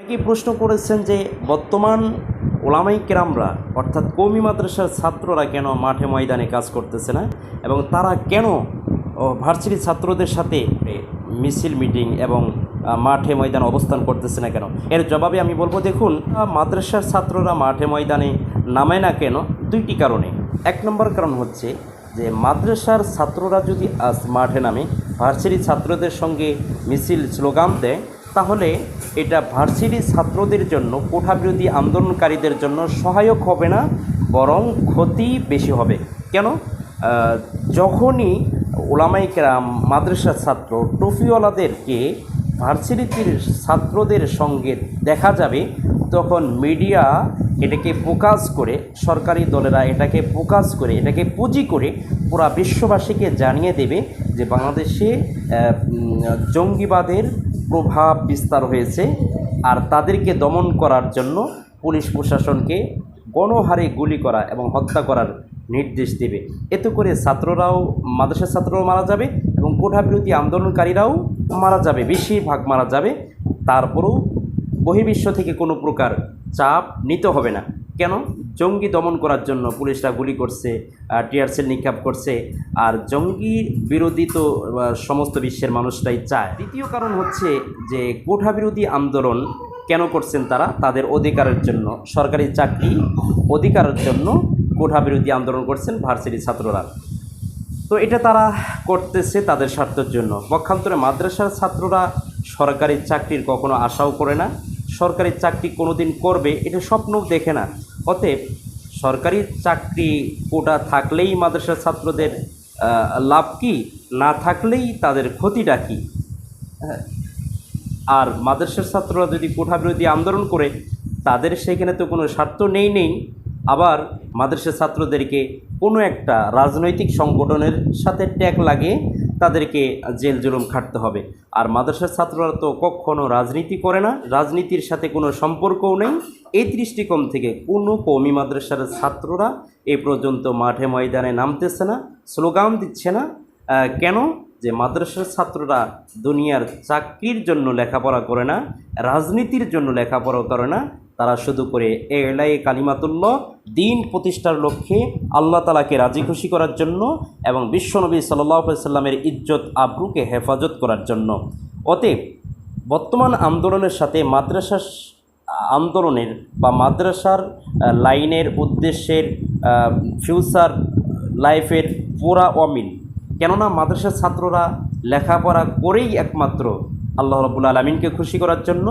অনেকেই প্রশ্ন করেছেন যে বর্তমান ওলামাই কেরামরা, অর্থাৎ কৌমি মাদ্রাসার ছাত্ররা কেন মাঠে ময়দানে কাজ করতেছে না? এবং তারা কেন ভার্সিটি ছাত্রদের সাথে মিছিল, মিটিং এবং মাঠে ময়দানে অবস্থান করতেছে না কেন? এর জবাবে আমি বলব, দেখুন মাদ্রাসার ছাত্ররা মাঠে ময়দানে নামায় না কেন? দুইটি কারণে। এক নম্বর কারণ হচ্ছে যে মাদ্রাসার ছাত্ররা যদি আজ মাঠে নামে, ভার্সিটি ছাত্রদের সঙ্গে মিছিল, স্লোগান দেয় তাহলে এটা ভার্সিটি ছাত্রদের জন্য, কোঠাবিরোধী আন্দোলনকারীদের জন্য সহায়ক হবে না, বরং ক্ষতি বেশি হবে। কেন? যখনই ওলামাইকেরাম মাদ্রাসার ছাত্র, টফিওয়ালাদেরকে ভার্সিটির ছাত্রদের সঙ্গে দেখা যাবে, তখন মিডিয়া এটাকে প্রকাশ করে সরকারি দলেরা এটাকে প্রকাশ করে, এটাকে পুঁজি করে পুরা বিশ্ববাসীকে জানিয়ে দেবে যে বাংলাদেশে জঙ্গিবাদের প্রভাব বিস্তার হয়েছে আর তাদেরকে দমন করার জন্য পুলিশ প্রশাসনকে গণহারে গুলি করা এবং হত্যা করার নির্দেশ দেবে। এতে করে ছাত্ররাও, মাদ্রাসার ছাত্ররাও মারা যাবে এবং কোঠাবিরোধী আন্দোলনকারীরাও মারা যাবে, বেশিরভাগ মারা যাবে। তারপরেও বহির্বিশ্ব থেকে কোনো প্রকার চাপ নিতে হবে না। কেন? জঙ্গি দমন করার জন্য পুলিশরা গুলি করছে টিয়ারসেল নিক্ষেপ করছে, আর জঙ্গি বিরোধী তো সমস্ত বিশ্বের মানুষটাই চায়। দ্বিতীয় কারণ হচ্ছে যে কোঠা বিরোধী আন্দোলন কেন করছেন তারা? তাদের অধিকারের জন্য। সরকারি চাকরি অধিকারের জন্য কোঠা বিরোধী আন্দোলন করছেন ভার্সিটি ছাত্ররা। তো এটা তারা করতেছে তাদের স্বার্থের জন্য। পক্ষান্তরে মাদ্রাসার ছাত্ররা সরকারি চাকরির কখনো আশাও করে না। সরকারি চাকরি কোনো দিন করবে, এটা স্বপ্নও দেখে না। অতএব সরকারি চাকরি কোটা থাকলেই মাদ্রাসার ছাত্রদের লাভ কি? না থাকলেই তাদের ক্ষতিটা কী? হ্যাঁ। আর মাদ্রাসার ছাত্ররা যদি কোঠা বিরোধী আন্দোলন করে, তাদের সেখানে তো কোনো স্বার্থ নেই নেই। আবার মাদ্রাসার ছাত্রদেরকে কোনো একটা রাজনৈতিক সংগঠনের সাথে ট্যাগ লাগিয়ে তাদেরকে জেল জুলুম খাটতে হবে। আর মাদ্রাসার ছাত্ররা তো কখনও রাজনীতি করে না, রাজনীতির সাথে কোনো সম্পর্কও নেই। এই দৃষ্টিকোণ থেকে কোনো কৌমি মাদ্রাসার ছাত্ররা এ পর্যন্ত মাঠে ময়দানে নামতেছে না, স্লোগান দিচ্ছে না। কেন? যে মাদ্রাসার ছাত্ররা দুনিয়ার চাকরির জন্য লেখাপড়া করে না, রাজনীতির জন্য লেখাপড়া করে না, তারা শুধু করে এলাই কালিমাতুল্লাহ, দিন প্রতিষ্ঠার লক্ষ্যে আল্লাহ তালাকে রাজি খুশি করার জন্য এবং বিশ্বনবী সাল্লাহ সাল্লামের ইজ্জত আব্রুকে হেফাজত করার জন্য। অতএব বর্তমান আন্দোলনের সাথে মাদ্রাসা আন্দোলনের বা মাদ্রাসার লাইনের উদ্দেশ্যের ফিউচার লাইফের পুরা অমিল। কেননা মাদ্রাসার ছাত্ররা লেখাপড়া করেই একমাত্র আল্লাহ রবুল আলমিনকে খুশি করার জন্য,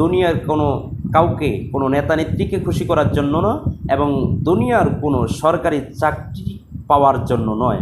দুনিয়ার কোনো কাউকে, কোনো নেতা নেত্রীকে খুশি করার জন্য না এবং দুনিয়ার কোনো সরকারি চাকরি পাওয়ার জন্য নয়।